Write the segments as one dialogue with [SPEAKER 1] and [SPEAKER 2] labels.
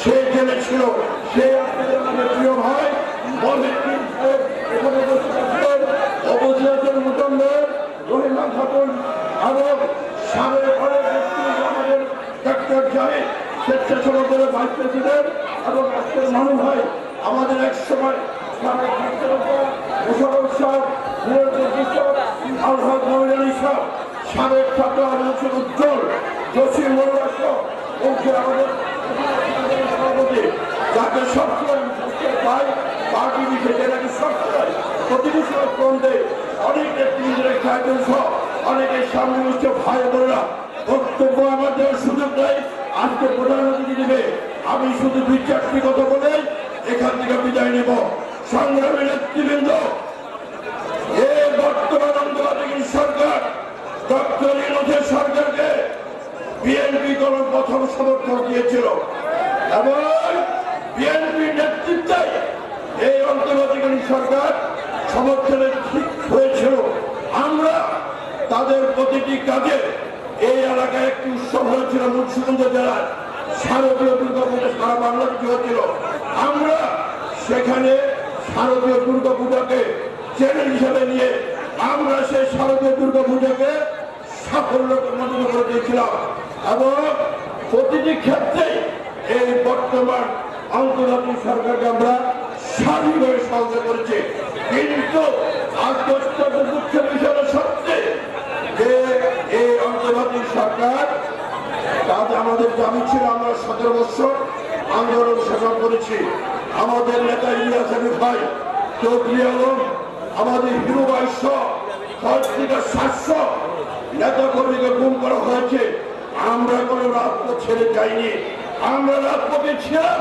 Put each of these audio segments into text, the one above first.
[SPEAKER 1] সে জেলে ছিল সে আপনাদের আমাদের প্রিয় ভাই মহিউদ্দিন সাহেব এখানে উপস্থিত আছেন অবসর মুতম্বের রহিমা খাতুন এবং সাবেক অনেক ব্যক্তি আমাদের ডাক্তার জাহিদ স্বেচ্ছাসেবকের ভাইস প্রেসিডেন্ট এবং আজকের মানুষ ভাই আমাদের এক সময় সাবেক ডাক্তারতা মোশারফ সাহেব নিরঞ্জন কৃষক আলহাদ মহিলানী সাহেব সাবেক ছাত্র আলোচন উজ্জ্বল জসিম মোল্লা সহ মুখে আমাদের সভাপতি যাকে সবসময় সবসময় পাই পার্টি বিশেষে নাকি সবসময় প্রতিটি সময় ফোন দেয় অনেক নেতৃত্বের খাইতেন সহ অনেকের সামনে উচ্চ ভাই বোনেরা বক্তব্য আমার দেওয়ার সুযোগ নেই আজকে প্রধান অতিথি দেবে আমি শুধু দুই চারটি কথা বলে এখান থেকে বিদায় নেব। সংগ্রামী নেতৃবৃন্দ বর্তমান সরকার, ডক্টর ইনোধের সরকারকে বিএনপি কোন প্রথম সমর্থন দিয়েছিল এবং বিএনপি নেতৃত্বে এই অন্তর্বর্তীকালীন সরকার সমর্থনের ঠিক হয়েছিল। আমরা তাদের প্রতিটি কাজে এই এলাকায় একটি উৎসব হয়েছিল মুন্সিগঞ্জ জেলার শারদীয় দুর্গা পূজা সারা বাংলাদেশে হয়েছিল আমরা সেখানে শারদীয় দুর্গা পূজাকে চ্যানেল হিসেবে নিয়ে আমরা সেই শারদীয় দুর্গা পূজাকে সাফল্য মনোনীত করে দিয়েছিলাম এবং প্রতিটি ক্ষেত্রে এই বর্তমান আন্তর্জাতিক সরকারকে আমরা স্বাধীনভাবে সহযোগিতা করেছি। কিন্তু আজকে দুঃখের বিষয় সত্যি যে এই আন্তর্জাতিক সরকার তাতে আমাদের দাবি ছিল, আমরা সতেরো বছর আন্দোলন সংগ্রাম করেছি। আমাদের নেতা ইলিয়াস আলী ভাই চৌধুরী আলম, আমাদের হিরু বাইশ থেকে নেতা কর্মীকে গুম করা হয়েছে। আমরা কোনো রাজপথ ছেড়ে যাইনি। আমরা রাজপথে ছিলাম।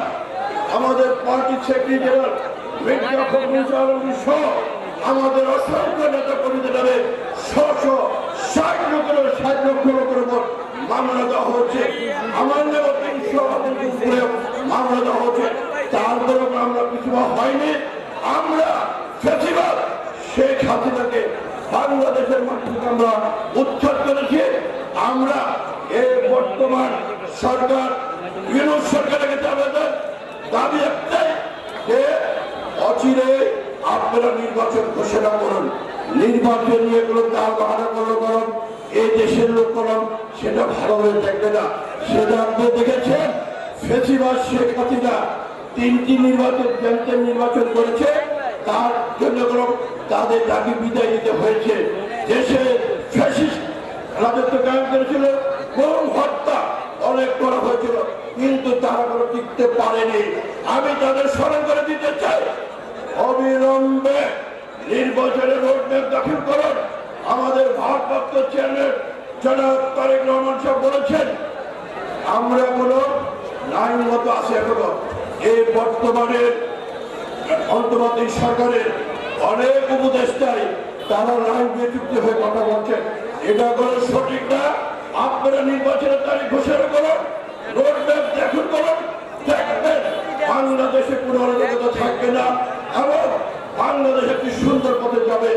[SPEAKER 1] আমাদের পার্টি সেক্রেটারি আমাদের অসংখ্য নেতা কর্মীদের নামে ছশো ষাট লোকের ষাট লক্ষ লোকের উপর মামলা দেওয়া হচ্ছে আমার উপরে মামলা দেওয়া হচ্ছে তারপরে আমরা কিছু হয়নি। আমরা ফেসিবাদ। শেখ হাসিনাকে বাংলাদেশের থেকে আমরা উচ্ছেদ করেছি। আমরা এই বর্তমান সরকার বিরোধ সরকারের কাছে আমাদের দাবি একটাই যে অচিরে আপনারা নির্বাচন ঘোষণা করুন। নির্বাচন নিয়ে কোনো তার বাহানা করল করুন এই দেশের লোক করুন সেটা ভালোভাবে দেখবে না। সেটা আপনি দেখেছেন, ফেসিবাদ শেখ হাসিনা তিনটি নির্বাচন ব্যাংকের নির্বাচন করেছে, তার জন্য তাদের দাবি বিদায় নিতে হয়েছে। দেশে রাজত্ব কায়েম করেছিল গরম হত্যা অনেক করা হয়েছিল, কিন্তু তারা কোনো টিকতে পারেনি। আমি তাদের স্মরণ করে দিতে চাই, অবিলম্বে নির্বাচনে রোডম্যাপ দাখিল করুন। আমাদের ভারপ্রাপ্ত চেয়ারম্যান জনাব তারেক রহমান সাহেব বলেছেন, আমরা কোনো লাইন মতো আছে এখনও। এই বর্তমানে অন্তর্বর্তী সরকারের অনেক উপদেষ্টাই তারা লাইন দিয়ে চুক্তি হয়ে কথা বলছেন। এটা কোনো সঠিক না। আপনারা নির্বাচনের তারিখ ঘোষণা করুন রোডম্যাপ দেখুন করুন, দেখবেন বাংলাদেশে কোনো থাকবে না। এবং বাংলাদেশ একটি সুন্দর পথে যাবে।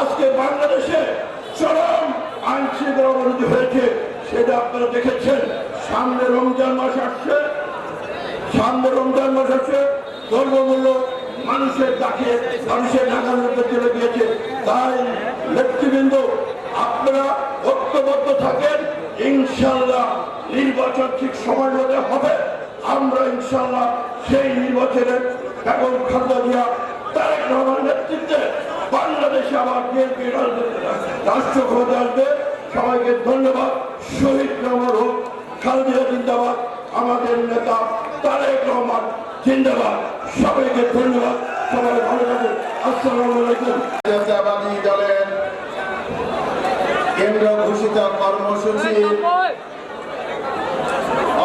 [SPEAKER 1] আজকে বাংলাদেশে চরম আইন শৃঙ্খলা অবনতি হয়েছে, সেটা আপনারা দেখেছেন। সামনে রমজান মাস আসছে। সামনে রমজান মাস আছে দ্রব্যমূল্য মানুষের ডাকে, মানুষের নাগাল মধ্যে চলে গিয়েছে। তাই নেতৃবৃন্দ, আপনারা ঐক্যবদ্ধ থাকেন। ইনশাল্লাহ নির্বাচন ঠিক সময় মতো হবে। আমরা ইনশাল্লাহ সেই নির্বাচনে বেগম খালেদা জিয়া তারেক রহমানের নেতৃত্বে বাংলাদেশে আবার বিএনপি রাষ্ট্র ক্ষমতা সবাইকে ধন্যবাদ। শহীদ রহমান হোক খালেদা জিন্দাবাদ। আমাদের নেতা তারেক রহমান জিন্দাবাদ। সবাইকে ধন্যবাদ। সবাই ভালো থাকুন। আসসালামু আলাইকুম।
[SPEAKER 2] জাতীয়তাবাদী দলের কেন্দ্র ঘোষিত কর্মসূচি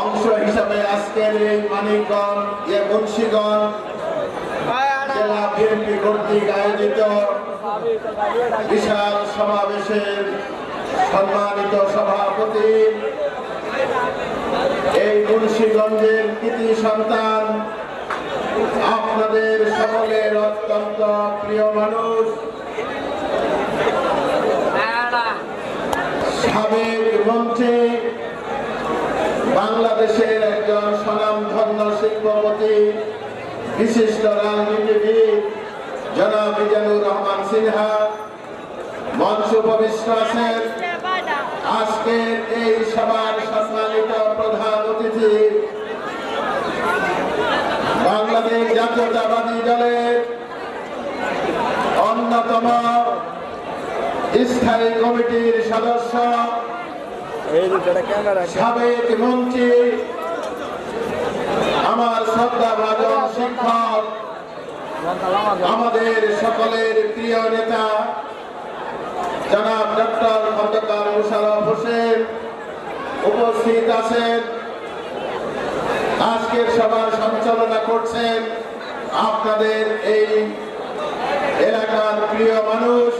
[SPEAKER 2] অংশ হিসাবে আজকের এই মানিকগঞ্জ এ মুন্সিগঞ্জ জেলা বিএনপি কর্তৃক আয়োজিত বিশাল সমাবেশের সম্মানিত সভাপতি, এই মুন্সিগঞ্জের কৃতি সন্তান, আপনাদের সকলের অত্যন্ত প্রিয় মানুষ, সাবেক মন্ত্রী, বাংলাদেশের একজন স্বনামধন্য শিল্পপতি বিশিষ্ট রাজনীতিবিদ জনাব মিজানুর রহমান সিনহা, মঞ্চ উপবিষ্ট আছেন। আজকের এই সভার সম্মানিত প্রধান অতিথি বাংলাদেশ জাতীয়তাবাদী দলের অন্যতম স্থায়ী কমিটির সদস্য, সাবেক মন্ত্রী, আমার শিক্ষক আমাদের সকলের প্রিয় নেতা জনাব ডক্টর খন্দকার মুশারফ হোসেন উপস্থিত আছেন। আজকের সভার সঞ্চালনা করছেন আপনাদের এই এলাকার প্রিয় মানুষ।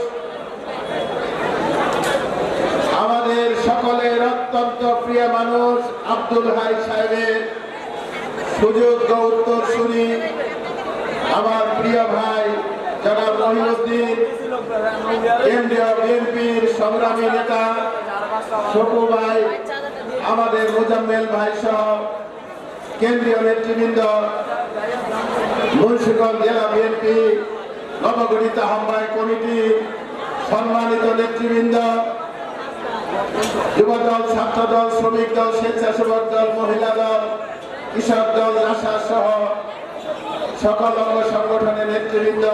[SPEAKER 2] আমাদের সকলের অত্যন্ত প্রিয় মানুষ আব্দুল হাই সাহেবের সুযোগ্য উত্তর শুনি আমার প্রিয় ভাই, জনাব মহিউদ্দিন কেন্দ্রীয় বিএনপির সংগ্রামী নেতা শকু ভাই, আমাদের মোজাম্মেল ভাই সহ কেন্দ্রীয় নেতৃবৃন্দ, মুন্সিগঞ্জ জেলা বিএনপি নবগঠিত আহ্বায়ক কমিটি, সম্মানিত নেতৃবৃন্দ, যুবদল ছাত্র দল শ্রমিক দল, স্বেচ্ছাসেবক দল, মহিলা দল, কৃষক দল, আশা সহ সকল অঙ্গ সংগঠনের নেতৃবৃন্দ,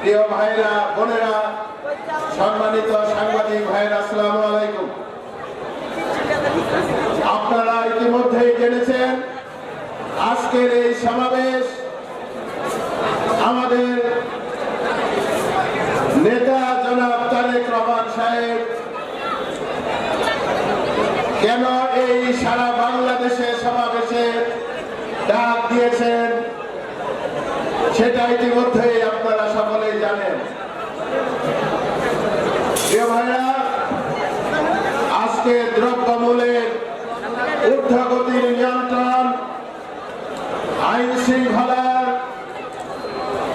[SPEAKER 2] প্রিয় ভাইরা, বোনেরা, সম্মানিত সাংবাদিক ভাইরা আসসালামু আলাইকুম। আপনারা ইতিমধ্যেই জেনেছেন, আজকের এই সমাবেশ আমাদের নেতা জনাব তারেক রহমান সাহেব কেন এই সারা বাংলাদেশে সমাবেশে ডাক দিয়েছেন সেটা ইতিমধ্যেই আপনারা সকলেই জানেন। ভাইরা আজকে দ্রব্যমূল্যের ঊর্ধ্বগতির নিয়ন্ত্রণ আইন শৃঙ্খলার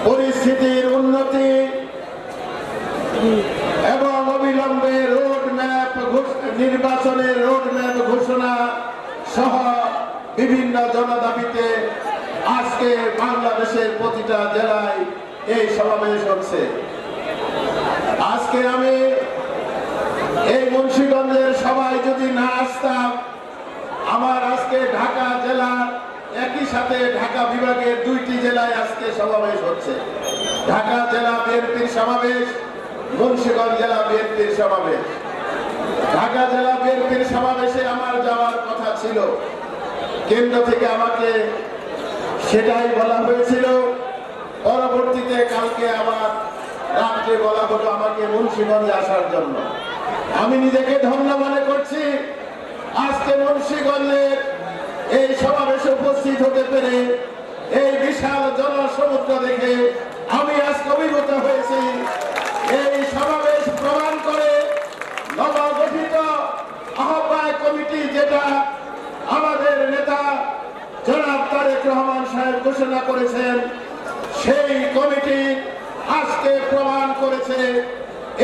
[SPEAKER 2] পরিস্থিতির উন্নতি এবং অবিলম্বে রোড ম্যাপ নির্বাচনের রোড ম্যাপ ঘোষণা সহ বিভিন্ন জনদাবিতে আজকে বাংলাদেশের প্রতিটা জেলায় এই সমাবেশ হচ্ছে আজকে আমি এই মুন্সিগঞ্জের সবাই যদি না আসতাম, আমার আজকে ঢাকা জেলা একই সাথে ঢাকা বিভাগের দুইটি জেলায় আজকে সমাবেশ হচ্ছে। ঢাকা জেলা বিএনপির সমাবেশ, মুন্সিগঞ্জ জেলা বিএনপির সমাবেশ। ঢাকা জেলা বিএনপির সমাবেশে আমার যাওয়ার কথা ছিল। কেন্দ্র থেকে আমাকে সেটাই বলা হয়েছিল। পরবর্তীতে কালকে আমার রাত্রে বলা হলো আমাকে মুন্সিগঞ্জে আসার জন্য। আমি নিজেকে ধন্য মনে করছি। আজকে মুন্সিগঞ্জের এই সমাবেশে উপস্থিত হতে পেরে এই বিশাল জনসমুদ্র দেখে আমি আজকে অভিভূত হয়েছি। এই সমাবেশ প্রমাণ করে নবগঠিত আহ্বায়ক কমিটি যেটা আমাদের নেতা জনাব তারেক রহমান সাহেব ঘোষণা করেছেন সেই কমিটি আজকে প্রমাণ করেছে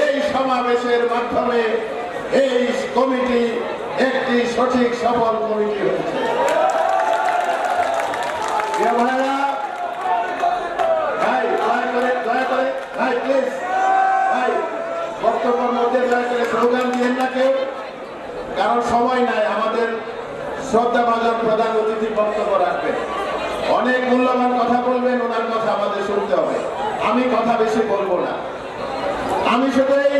[SPEAKER 2] এই সমাবেশের মাধ্যমে এই কমিটি একটি সঠিক সফল কমিটি হয়েছে। কারণ সময় নাই, আমাদের শ্রদ্ধা বাজার প্রধান অতিথি বক্তব্য রাখবেন। অনেক মূল্যবান কথা বলবেন, ওনার কথা আমাদের শুনতে হবে। আমি কথা বেশি বলব না। আমি শুধু এই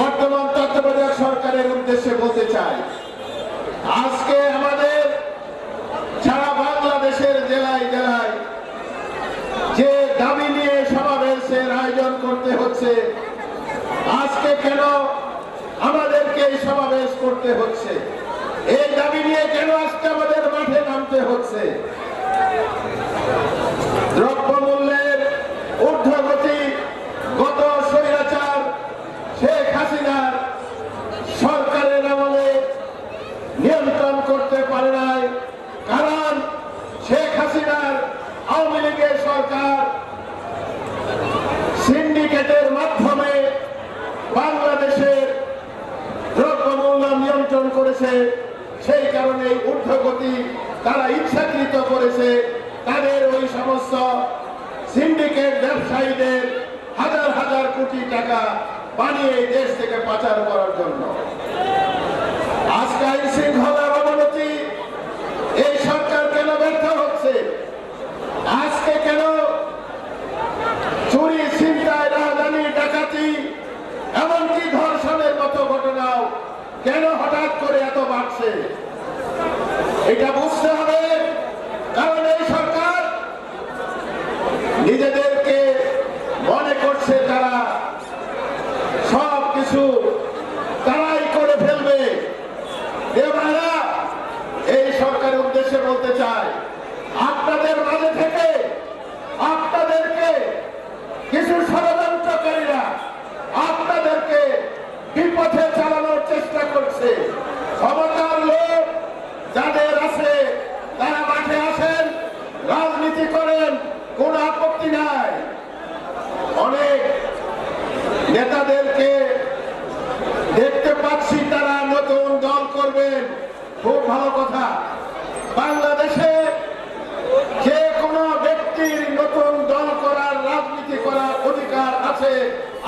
[SPEAKER 2] বর্তমান তত্ত্বাবধায়ক সরকারের উদ্দেশ্যে বলতে চাই, আজকে আমাদের সারা বাংলাদেশের জেলায় জেলায় যে দাবি নিয়ে সমাবেশের আয়োজন করতে হচ্ছে, আজকে কেন আমাদেরকে এই সমাবেশ করতে হচ্ছে? এই দাবি নিয়ে কেন আজকে আমাদের মাঠে নামতে হচ্ছে দ্রব্যমূল্যের ঊর্ধ্বগতি গত স্বৈরাচার শেখ হাসিনার সরকারের আমলে নিয়ন্ত্রণ করতে পারে নাই কারণ শেখ হাসিনার আওয়ামী লীগের সরকার সিন্ডিকেটের মাধ্যমে বাংলাদেশের দ্রব্যমূল্য নিয়ন্ত্রণ করেছে, সেই কারণে ঊর্ধ্বগতি তারা ইচ্ছাকৃত করেছে। তাদের ওই সমস্ত সিন্ডিকেট ব্যবসায়ীদের হাজার হাজার কোটি টাকা বানিয়ে দেশ থেকে পাচার করার জন্য। আজকাল শৃঙ্খলা অবনতি এই সরকার কেন ব্যর্থ হচ্ছে আজকে কেন চুরি ছিনতাই রাজধানী ডাকাতি এমনকি ধর্ষণের মতো ঘটনাও কেন হঠাৎ করে এত বাড়ছে? এটা বুঝতে হবে, কারণ এই সরকার নিজেদেরকে মনে করছে তারা সব কিছু তারাই করে ফেলবে। এ এই সরকারের উদ্দেশ্যে বলতে চাই আপনাদের মাঝে থেকে আপনাদেরকে কিছু ষড়যন্ত্রকারীরা আপনাদেরকে বিপথে চালানোর চেষ্টা ক্ষমতার লোক যাদের আছে, তারা মাঠে আসেন, রাজনীতি করেন, কোন আপত্তি নাই। অনেক নেতাদেরকে দেখতে পাচ্ছি তারা নতুন দল করবেন। খুব ভালো কথা। বাংলাদেশে যে কোনো ব্যক্তির নতুন দল করার রাজনীতি করার অধিকার আছে,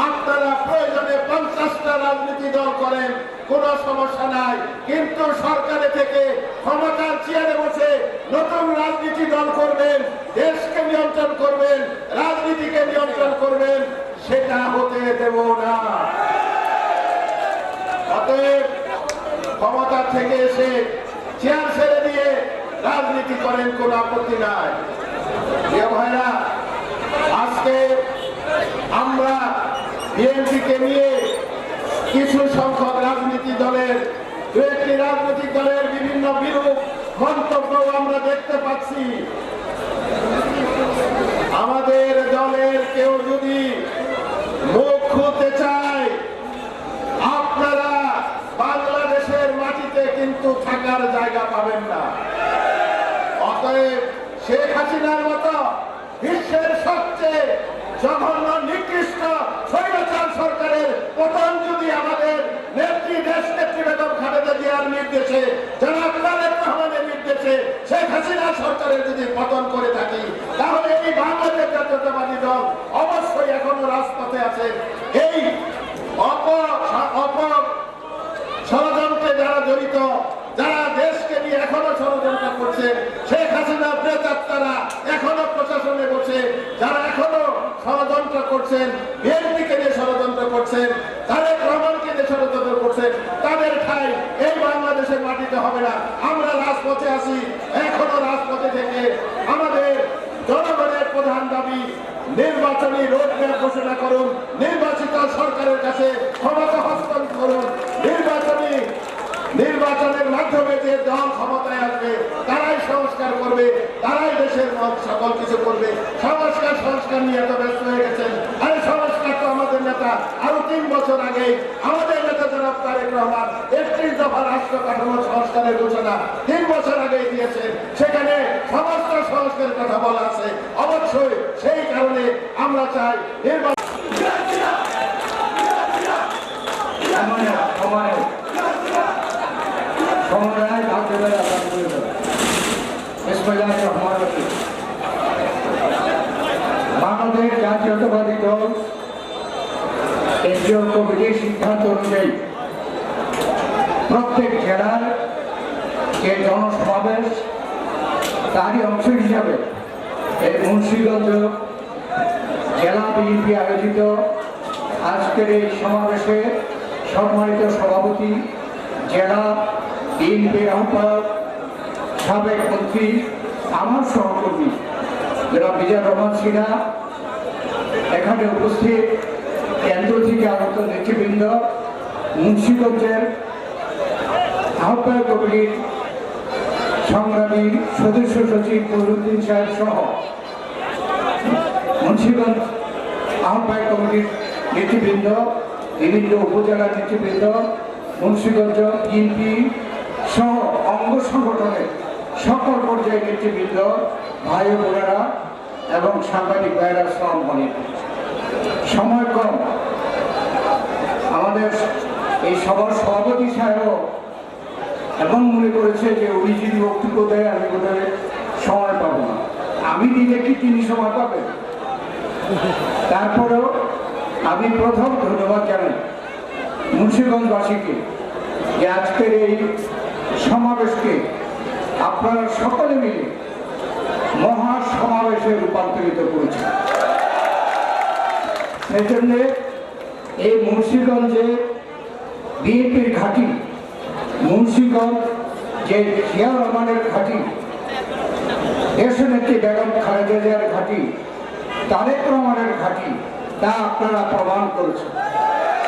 [SPEAKER 2] আপনারা প্রয়োজনে পঞ্চাশটা রাজনীতি দল করেন, কোনো সমস্যা নাই। কিন্তু সরকারে থেকে ক্ষমতার চেয়ারে বসে নতুন রাজনীতি দল করবেন, দেশকে নিয়ন্ত্রণ করবেন, রাজনীতিকে নিয়ন্ত্রণ করবেন, সেটা হতে দেব না। অতএব ক্ষমতা থেকে এসে চেয়ার ছেড়ে দিয়ে রাজনীতি করেন কোন আপত্তি নাই। ভাইরা, আজকে আমরা বিএনপিকে নিয়ে কিছু সংখ্যক রাজনীতি দলের, দু একটি রাজনৈতিক দলের বিভিন্ন বিরূপ মন্তব্য আমরা দেখতে পাচ্ছি। আমাদের দলের কেউ যদি মুখ খুলতে চায়, আপনারা বাংলাদেশের মাটিতে কিন্তু থাকার জায়গা পাবেন না। অতএব শেখ হাসিনার মতো বিশ্বের সবচেয়ে জঘন্য নিকৃষ্ট স্বৈরাচার সরকারের পতন যদি আমাদের নেত্রী দেশ নেত্রী বেগম খালেদা নির্দেশে জনাব তারেক রহমানের নির্দেশে সরকারের যদি পতন করে থাকি, তাহলে এই বাংলাদেশ জাতীয়তাবাদী দল অবশ্যই এখনও রাজপথে আছে? এই অপ অপ ষড়যন্ত্রে যারা জড়িত, যারা দেশকে নিয়ে এখনও ষড়যন্ত্র করছে, শেখ হাসিনা প্রেতাত্মারা এখনও প্রশাসনে বসে, যারা এখনও ষড়যন্ত্র করছেন, বিএনপিকে নিয়ে ষড়যন্ত্র করছেন তারেক রহমানকে নিয়ে ষড়যন্ত্র করছেন তাদের ঠাই এই বাংলাদেশের মাটিতে হবে না আমরা রাজপথে আছি এখনও রাজপথে থেকে আমাদের জনগণের প্রধান দাবি নির্বাচনী রোডম্যাপ ঘোষণা করুন। নির্বাচিত সরকারের কাছে ক্ষমতা হস্তান্তর করুন। নির্বাচনী, নির্বাচনের মাধ্যমে যে দল ক্ষমতায় আসবে, তারাই সংস্কার করবে, তারাই দেশের মত সকল কিছু করবে। সংস্কার সংস্কার নিয়ে এত ব্যস্ত হয়ে গেছেন। আরে সংস্কার তো আমাদের নেতা। আরও তিন বছর আগে আমাদের নেতা জনাব তারেক রহমান একত্রিশ দফা রাষ্ট্র কাঠামো সংস্কারের ঘোষণা তিন বছর আগে দিয়েছেন। সেখানে সমস্ত সংস্কারের কথা বলা আছে। অবশ্যই সেই চাই।
[SPEAKER 3] সময় ডাকতে পারে বাংলাদেশ জাতীয়তাবাদী দল কেন্দ্রীয় কমিটির সিদ্ধান্ত অনুযায়ী প্রত্যেক জেলার যে জনসমাবেশ, তারই অংশ হিসাবে এই মুন্সিগঞ্জ জেলা বিএনপি আয়োজিত আজকের এই সমাবেশে সম্মানিত সভাপতি জেলা বিএনপির আহ্বায়ক সাবেক মন্ত্রী আমার সহকর্মী জনাব বিজয় রহমান সিনহা, এখানে উপস্থিত কেন্দ্র থেকে আগত নেতৃবৃন্দ, মুন্সিগঞ্জের আহ্বায়ক কমিটির সংগ্রামী সদস্য সচিব ফজলুদ্দিন সাহেব সহ মুন্সিগঞ্জ আহ্বায়ক কমিটির নেতৃবৃন্দ বিভিন্ন উপজেলার নেতৃবৃন্দ, মুন্সিগঞ্জ বিএনপি সহ অঙ্গ সংগঠনের সকল পর্যায়ের নেতৃবৃন্দ, ভাই বোনেরা এবং সাংবাদিক ভাইয়েরা সম্মানিত সময় কম। আমাদের এই সভার সভাপতি সাহেব এবং মনে করেছে যে উনি যদি বক্তব্য দেয়, আমি বোধহয় সময় পাবো না। আমি দিলে কি তিনি সময় পাবেন? তারপরেও আমি প্রথম ধন্যবাদ জানাই মুন্সিগঞ্জবাসীকে যে আজকের এই সমাবেশকে আপনারা সকলে মিলে মহা সমাবেশে রূপান্তরিত করেছেন। সেই জন্যে এই মুন্সিগঞ্জে বিএনপির ঘাঁটি, মুন্সিগঞ্জ যে জিয়া রহমানের ঘাঁটি, দেশনেত্রী বেগম খালেদা জিয়ার ঘাঁটি তারেক রহমানের ঘাঁটি, তা আপনারা প্রমাণ করেছেন।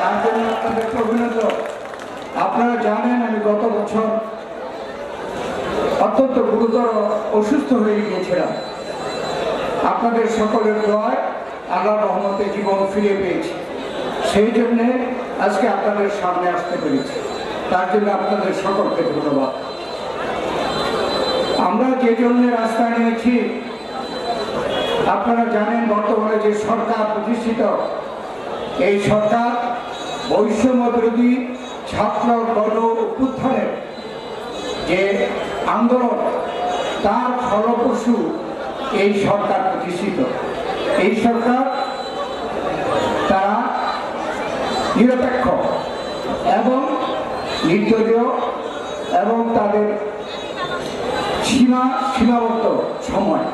[SPEAKER 3] তার জন্য আপনাদেরকে অভিনন্দন। আপনারা জানেন আমি গত বছর অত্যন্ত গুরুতর অসুস্থ হয়ে গিয়েছিলাম। আপনাদের সকলের দোয়ায় আল্লাহ রহমতে জীবন ফিরে পেয়েছি। সেই জন্যে আজকে আপনাদের সামনে আসতে পেরেছি। তার জন্য আপনাদের সকলকে ধন্যবাদ। আমরা যে জন্য রাস্তায় নিয়েছি আপনারা জানেন বর্তমানে যে সরকার প্রতিষ্ঠিত, এই সরকার বৈষম্য বিরোধী ছাত্র গণ অভ্যুত্থানের যে আন্দোলন, তার ফলপ্রসূ এই সরকার প্রতিষ্ঠিত। এই সরকার তারা নিরপেক্ষ এবং নির্দলীয় এবং তাদের সীমা সীমাবদ্ধ সময়।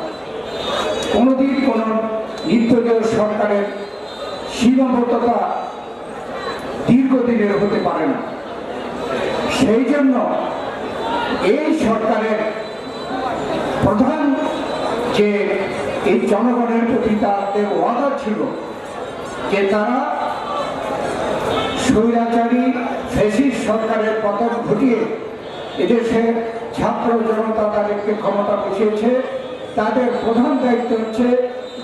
[SPEAKER 3] কোনোদিন কোনো নির্দলীয় সরকারের সীমাবদ্ধতা দীর্ঘদিনের হতে পারে না। সেই জন্য এই সরকারের প্রধান যে এই জনগণের প্রতি তাদের ওয়াদা ছিল যে তারা স্বৈরাচারী ফেসিস সরকারের পতন ঘটিয়ে এদেশের ছাত্র জনতা তাদেরকে ক্ষমতা বসিয়েছে তাদের প্রধান দায়িত্ব হচ্ছে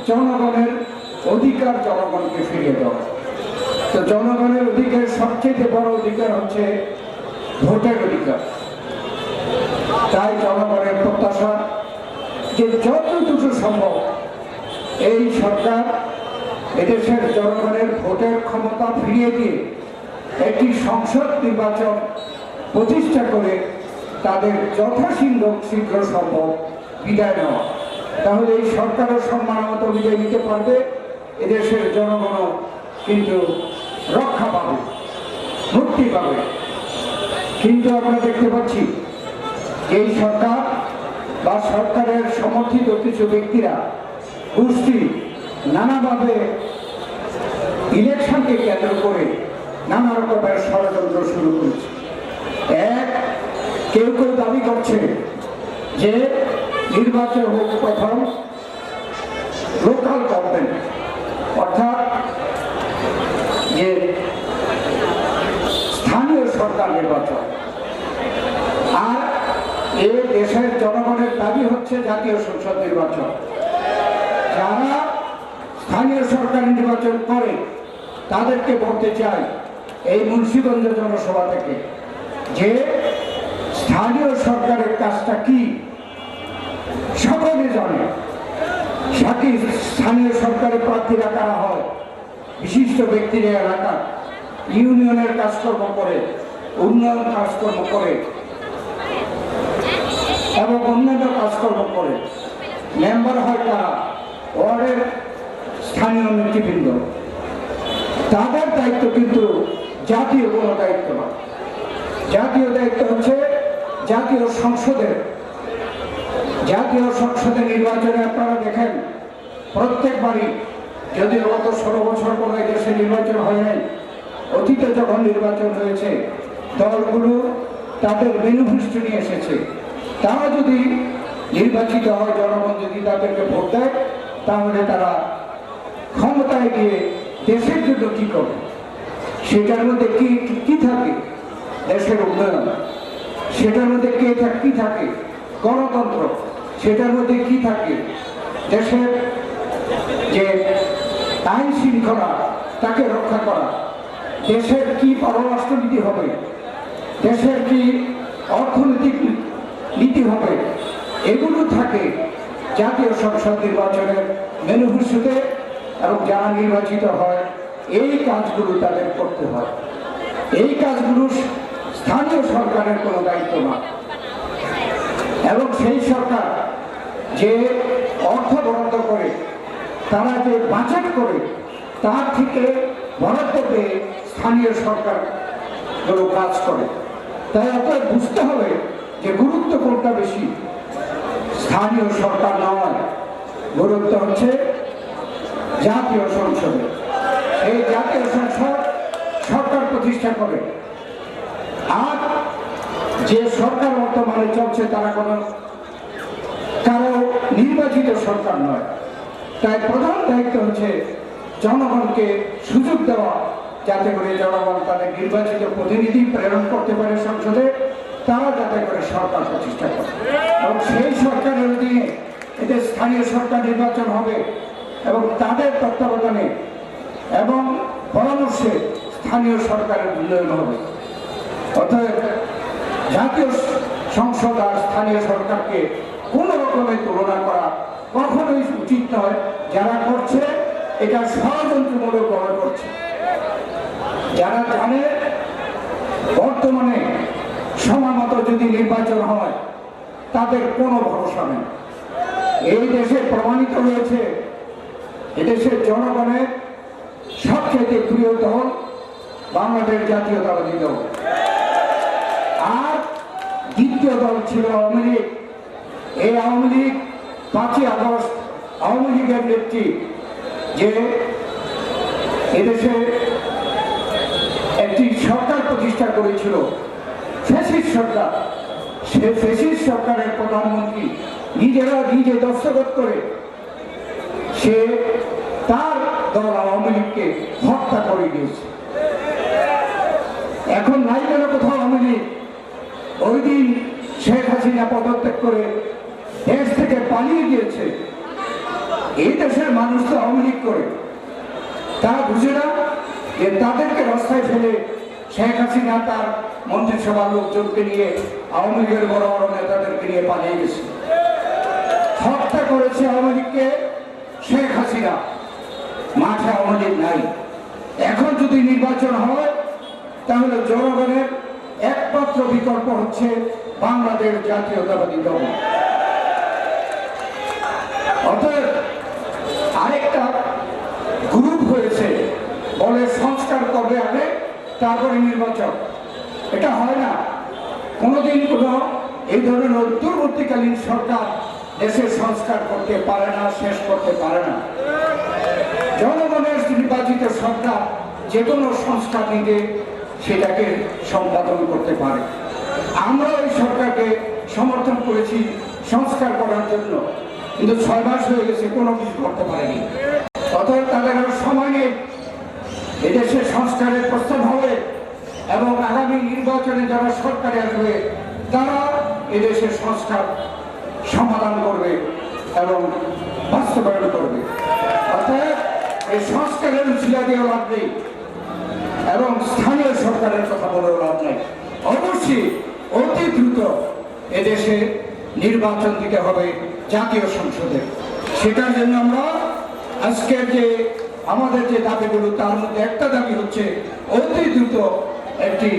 [SPEAKER 3] জনগণের অধিকার জনগণকে ফিরিয়ে দেওয়া। তো জনগণের অধিকার, সবচেয়ে বড় অধিকার হচ্ছে ভোটের অধিকার। তাই জনগণের প্রত্যাশা যে যত দ্রুত সম্ভব এই সরকার এদেশের জনগণের ভোটের ক্ষমতা ফিরিয়ে দিয়ে একটি সংসদ নির্বাচন প্রতিষ্ঠা করে তাদের যথাশীঘ্র শীঘ্র সম্ভব বিদায় নেওয়া তাহলে এই সরকারও সম্মান মতো বিদায় নিতে পারবে, এদেশের জনগণও কিন্তু রক্ষা পাবে, মুক্তি পাবে। কিন্তু আমরা দেখতে পাচ্ছি, এই সরকার বা সরকারের সমর্থিত কিছু ব্যক্তিরা গোষ্ঠী নানাভাবে ইলেকশনকে কেন্দ্র করে নানা রকমের ষড়যন্ত্র শুরু করেছে। এক, কেউ কেউ দাবি করছে যে নির্বাচন হোক প্রথম লোকাল গভর্নমেন্ট অর্থাৎ যে স্থানীয় সরকার নির্বাচন। আর এ দেশের জনগণের দাবি হচ্ছে জাতীয় সংসদ নির্বাচন। যারা স্থানীয় সরকার নির্বাচন করে, তাদেরকে বলতে চাই এই মুন্সিগঞ্জ জনসভা থেকে যে স্থানীয় সরকারের কাজটা কি? সকলে জানে, সাথী স্থানীয় সরকারের প্রার্থীরা কারা হয়, বিশিষ্ট ব্যক্তিরা এলাকা ইউনিয়নের কাজকর্ম করে, উন্নয়ন কাজকর্ম করে, এবং অন্যান্য কাজকর্ম করে। মেম্বার হয় তারা ওয়ার্ডের স্থানীয় নেতৃবৃন্দ। তাদের দায়িত্ব কিন্তু জাতীয় কোনো দায়িত্ব না। জাতীয় দায়িত্ব হচ্ছে জাতীয় সংসদের জাতীয় সংসদের নির্বাচনে আপনারা দেখেন, প্রত্যেকবারই যদি গত ষোলো বছর কোনো দেশে নির্বাচন হয় নাই, অতীতে যখন নির্বাচন হয়েছে, দলগুলো তাদের ম্যানিফেস্টো নিয়ে এসেছে। তারা যদি নির্বাচিত হয়, জনগণ যদি তাদেরকে ভোট দেয়, তাহলে তারা ক্ষমতায় গিয়ে দেশের জন্য কি করবে? সেটার মধ্যে কি কি থাকে? দেশের উন্নয়ন। সেটার মধ্যে কে থাক- কি থাকে? গণতন্ত্র। সেটার মধ্যে কি থাকে? দেশের যে আইন শৃঙ্খলা তাকে রক্ষা করা। দেশের কি পররাষ্ট্রনীতি হবে? দেশের কি অর্থনৈতিক নীতি হবে? এগুলো থাকে জাতীয় সংসদ নির্বাচনের ম্যানিফেস্টোতে এবং যারা নির্বাচিত হয়, এই কাজগুলো তাদের করতে হয়। এই কাজগুলো স্থানীয় সরকারের কোনো দায়িত্ব না। এবং সেই সরকার যে অর্থ বরাদ্দ করে, তারা যে বাজেট করে, তার থেকে বরাদ্দ পেয়ে স্থানীয় সরকারগুলো কাজ করে। তাই অতএব বুঝতে হবে যে গুরুত্ব কোনটা বেশি। স্থানীয় সরকার নয়, গুরুত্ব হচ্ছে জাতীয় সংসদে। এই জাতীয় সংসদ সরকার প্রতিষ্ঠা করে। আর যে সরকার বর্তমানে চলছে, তারা কোনো নির্বাচিত সরকার নয়। তাই প্রধান দায়িত্ব হচ্ছে জনগণকে সুযোগ দেওয়া, যাতে করে জনগণ তাদের নির্বাচিত প্রতিনিধি প্রেরণ করতে পারে সংসদে, তারা যাতে করে সরকার প্রতিষ্ঠা করে। এবং সেই সরকারের অধীনে এতে স্থানীয় সরকার নির্বাচন হবে এবং তাদের তত্ত্বাবধানে এবং পরামর্শে স্থানীয় সরকারের উন্নয়ন হবে। অতএব জাতীয় সংসদ আর স্থানীয় সরকারকে রকমের তুলনা করা, কখনোই উচিত নয়। যারা করছে, এটা ষড়যন্ত্রমূলক ভাবে করছে। যারা জানে, বর্তমানে সময় যদি নির্বাচন হয়, তাদের কোনো ভরসা নেই। এই দেশে প্রমাণিত হয়েছে এদেশের জনগণের সবচেয়ে প্রিয় দল বাংলাদেশ জাতীয়তাবাদী দল। আর দ্বিতীয় দল ছিল আওয়ামী লীগ। এই আওয়ামী লীগ পাঁচই আগস্ট আওয়ামী লীগের নেত্রী যে এদেশে একটি সরকার প্রতিষ্ঠা করেছিল ফেসিস সরকার। সে ফেসিস সরকারের প্রধানমন্ত্রী নিজেরা নিজে দস্তখত করে সে তার দল আওয়ামী লীগকে হত্যা করে দিয়েছে। এখন নাই কেন কোথাও আওয়ামী লীগ? ওই দিন শেখ হাসিনা পদত্যাগ করে দেশ থেকে পালিয়ে গিয়েছে। এই দেশের মানুষ তো আওয়ামী লীগ করে। তারা বুঝে না যে তাদেরকে রাস্তায় ফেলে শেখ হাসিনা তার মন্ত্রিসভার লোকজনকে নিয়ে, আওয়ামী লীগের বড় বড় নেতাদেরকে নিয়ে পালিয়ে গেছে। হত্যা করেছে আওয়ামী লীগকে শেখ হাসিনা। মাঠে আওয়ামী লীগ নাই। এখন যদি নির্বাচন হয়, তাহলে জনগণের একমাত্র বিকল্প হচ্ছে বাংলাদেশ জাতীয়তাবাদী দল। অতএব আরেকটা গ্রুপ হয়েছে, বলে সংস্কার করবে আগে, তারপরে নির্বাচন। এটা হয় না। কোনোদিন কোনো এই ধরনের অন্তর্বর্তীকালীন সরকার দেশের সংস্কার করতে পারে না, শেষ করতে পারে না। জনগণের নির্বাচিত সরকার যে কোনো সংস্কার নিতে সেটাকে সম্পাদন করতে পারে। আমরা ওই সরকারকে সমর্থন করেছি সংস্কার করার জন্য। কিন্তু ছয় মাস হয়ে গেছে, কোনো কিছু করতে পারেনি। অতএব তাদের আর সময় নেই। এদেশে সংস্কারের প্রস্তাব হবে এবং আগামী নির্বাচনে যারা সরকারে আসবে, তারা এদেশের সংস্কার সমাধান করবে এবং বাস্তবায়ন করবে। অর্থাৎ এই সংস্কারের উচিলা দিয়ে লাভ নেই এবং স্থানীয় সরকারের কথা বলেও লাভ নেই। অবশ্যই অতি দ্রুত এদেশে নির্বাচন দিতে হবে। জাতীয় সংসদে। সেটার জন্য আমরা আজকের যে আমাদের যে দাবিগুলো, তার মধ্যে একটা দাবি হচ্ছে, অতি দ্রুত একটি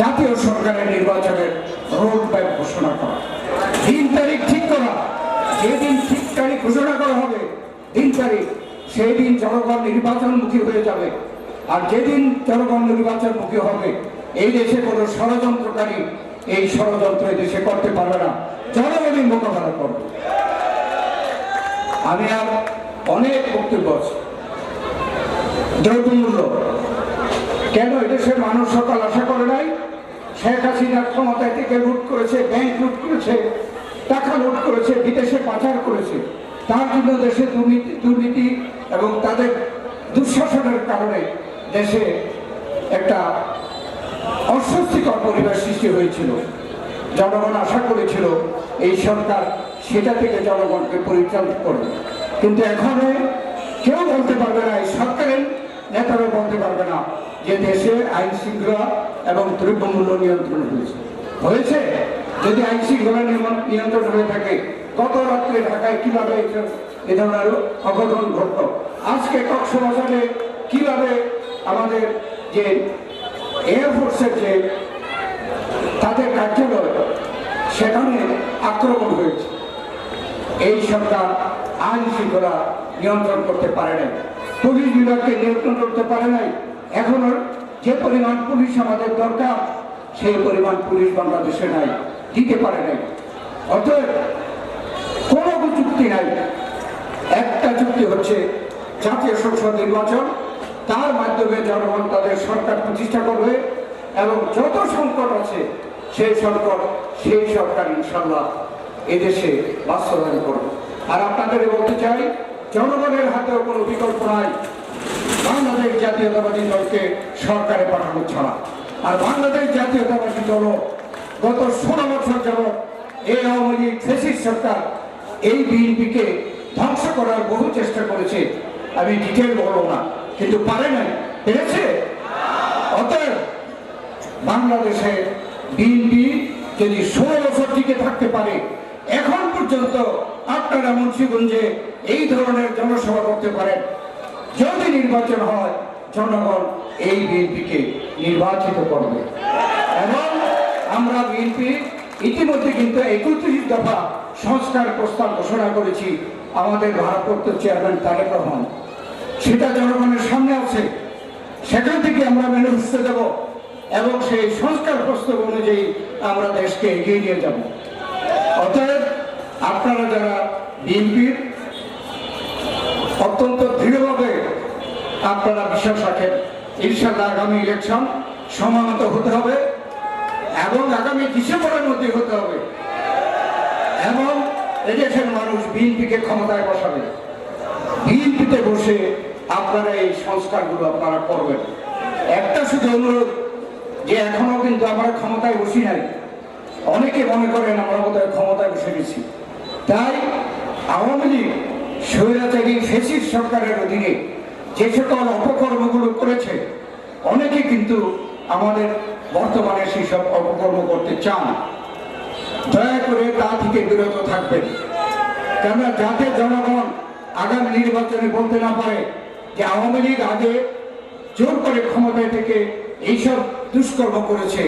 [SPEAKER 3] জাতীয় সরকারের নির্বাচনের রোড ম্যাপ ঘোষণা করা। দিন তারিখ ঠিক করা। যেদিন ঠিক তারিখ ঘোষণা করা হবে দিন তারিখ সেই দিন জনগণ নির্বাচনমুখী হয়ে যাবে। আর যেদিন জনগণ নির্বাচনমুখী হবে, এই দেশে কোনো ষড়যন্ত্রকারী এই ষড়যন্ত্র দেশে করতে পারবে না। জনগণই মোকাবেলা করবে। আমি আর অনেক বক্তব্য আছে। দ্রব্যমূল্য। কেন এদেশের মানুষ সকাল আশা করে নাই? শেখ হাসিনার ক্ষমতায় থেকে লুট করেছে ব্যাংক লুট করেছে, টাকা লুট করেছে, বিদেশে পাচার করেছে। তার জন্য দেশে দুর্নীতি দুর্নীতি এবং তাদের দুঃশাসনের কারণে দেশে একটা অস্বস্তিকর পরিবেশ সৃষ্টি হয়েছিল। জনগণ আশা করেছিল এই সরকার সেটা থেকে জনগণকে পরিচালিত করবে। কিন্তু এখনও কেউ বলতে পারবে না, এই সরকারের নেতারা বলতে পারবে না যে দেশে আইন শৃঙ্খলা এবং দ্রব্যমূল্য নিয়ন্ত্রণ হয়েছে। হয়েছে? যদি আইন শৃঙ্খলা নিয়ন্ত্রণ হয়ে থাকে, গত রাত্রে ঢাকায় কীভাবে এ ধরনের অঘটন ঘটল? আজকে কক্সবাজারে কীভাবে আমাদের যে এয়ারফোর্সের যে তাদের কার্যালয় সেখানে আক্রমণ হয়েছে এই সরকার আইন শৃঙ্খলা নিয়ন্ত্রণ করতে পারে নাই। পুলিশ বিভাগকে নিয়ন্ত্রণ করতে পারে নাই। এখনও যে পরিমাণ পুলিশ আমাদের দরকার, সেই পরিমাণ পুলিশ বাংলাদেশে নাই, দিতে পারে নাই। অতএব কোনো চুক্তি নাই। একটা চুক্তি হচ্ছে জাতীয় সংসদ নির্বাচন, তার মাধ্যমে জনগণ তাদের সরকার প্রতিষ্ঠা করবে এবং যত সংকট আছে, সেই সংকট সেই সরকার ইনশাল্লাহ এদেশে বাস্তবায়ন করবে। আর আপনাদের বলতে চাই, জনগণের হাতেও কোনো বিকল্প নাই। বাংলাদেশ জাতীয়তাবাদী দলকে সরকারে পাঠানো ছাড়া। আর বাংলাদেশ জাতীয়তাবাদী দল গত ষোলো বছর যাবৎ এই আওয়ামী লীগ ফেসিস সরকার এই বিএনপিকে ধ্বংস করার বহু চেষ্টা করেছে। আমি ডিটেল বলব না, কিন্তু পারে নাই। পেরেছে? অতএব বাংলাদেশে বিএনপি যদি ষোলো বছর টিকে থাকতে পারে, এখন পর্যন্ত আপনারা মুন্সিগঞ্জে এই ধরনের জনসভা করতে পারেন। যদি নির্বাচন হয়, জনগণ এই বিএনপিকে নির্বাচিত করবে। এবং আমরা বিএনপি ইতিমধ্যে কিন্তু একত্রিশ দফা সংস্কার প্রস্তাব ঘোষণা করেছি আমাদের ভারপ্রাপ্ত চেয়ারম্যান তারেক রহমান। সেটা জনগণের সামনে আছে। সেখান থেকে আমরা ম্যানিফেস্টো দেব এবং সেই সংস্কার প্রস্তাব অনুযায়ী আমরা দেশকে এগিয়ে নিয়ে যাব। অতএব আপনারা যারা বিএনপির অত্যন্ত দৃঢ়ভাবে আপনারা বিশ্বাস রাখেন ইনশাল্লাহ আগামী ইলেকশন সমানত হতে হবে এবং আগামী ডিসেম্বরের মধ্যে হতে হবে এবং এদেশের মানুষ বিএনপিকে ক্ষমতায় বসাবে। বিএনপিতে বসে আপনারা এই সংস্কারগুলো আপনারা করবেন। একটা শুধু অনুরোধ যে এখনও কিন্তু আমরা ক্ষমতায় বসি নাই। অনেকে মনে করেন আমরা বোধহয় ক্ষমতায় বসে গেছি। তাই আওয়ামী লীগ স্বৈরাচারী ফেসিস সরকারের অধীনে যে সকল অপকর্মগুলো করেছে, অনেকে কিন্তু আমাদের বর্তমানে সেই সব অপকর্ম করতে চান। দয়া করে তা থেকে বিরত থাকবেন। কেননা যাতে জনগণ আগামী নির্বাচনে বলতে না পারে যে আওয়ামী লীগ আগে জোর করে ক্ষমতায় থেকে এইসব দুষ্কর্ম করেছে,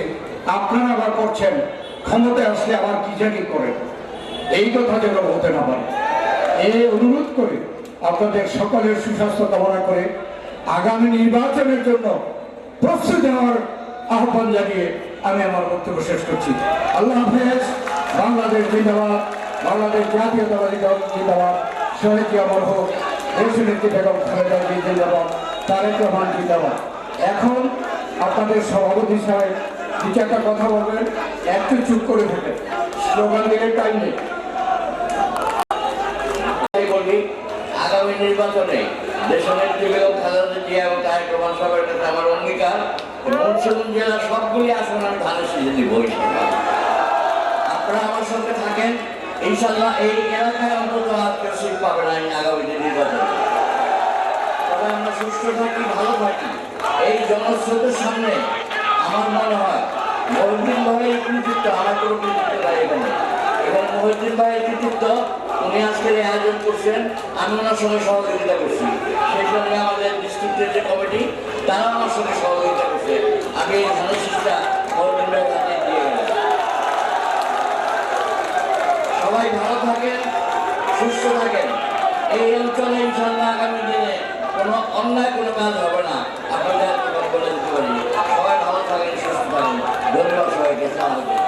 [SPEAKER 3] আপনারা আবার করছেন, ক্ষমতায় আসলে আবার কি জানি করেন। এই কথা যেন হতে না পারে। এই অনুরোধ করে আপনাদের সকলের সুস্বাস্থ্য কামনা করে আগামী নির্বাচনের জন্য প্রস্তুত হওয়ার আহ্বান জানিয়ে আমি আমার বক্তব্য শেষ করছি। আল্লাহ হাফেজ, বাংলাদেশ জিন্দাবাদ, বাংলাদেশ জাতীয়তাবাদী দল জিন্দাবাদ, শহীদ জিয়া হোক দেশনেত্রী বেগম খালেদা জিন্দাবাদ, তারেক রহমান জিন্দাবাদ। এখন আপনাদের সভাপতি সাহেব দু চারটা কথা বলবেন, একটু চুপ করে থাকে স্লোগান দিলে টাইম নেই
[SPEAKER 4] আমি বলি আগামী নির্বাচনে দেশের বেগম খালেদা জিয়া এবং তারেক রহমান সাহেবের কাছে আমার অঙ্গীকার মুন্সিগঞ্জ জেলার সবগুলি আসন আমি ধানের সিজে দিব আপনারা আমার সঙ্গে থাকেন ইনশাল্লাহ এই এলাকায় অন্তত আর কেউ সিট পাবে না আগামী নির্বাচনে। তবে আমরা সুস্থ থাকি, ভালো থাকি। এই জনস্রোতের সামনে আমার মনে হয় মহিউদ্দিন ভাইয়ের কৃতিত্ব, আমার কোনো কৃতিত্ব নাই এখানে। এবং মহিউদ্দিন ভাইয়ের কৃতিত্ব উনি আজকের এই আয়োজন করছেন, আমি ওনার সঙ্গে সহযোগিতা করছি। সেই সঙ্গে আমাদের ডিস্ট্রিক্টের যে কমিটি তারাও আমার সঙ্গে সহযোগিতা করছে। আমি এই মহিউদ্দিন ভাইয়ের হাতে দিয়ে গেলাম সবাই ভালো থাকেন, সুস্থ থাকেন। এই অঞ্চলে ইনশাল্লাহ আগামী দিনে কোনো অন্যায়, কোনো কাজ হবে না। আপনাদের বলে দিতে পারি সবাই ভালো থাকেন, সুস্থ থাকেন। ধন্যবাদ সবাইকে। সালাম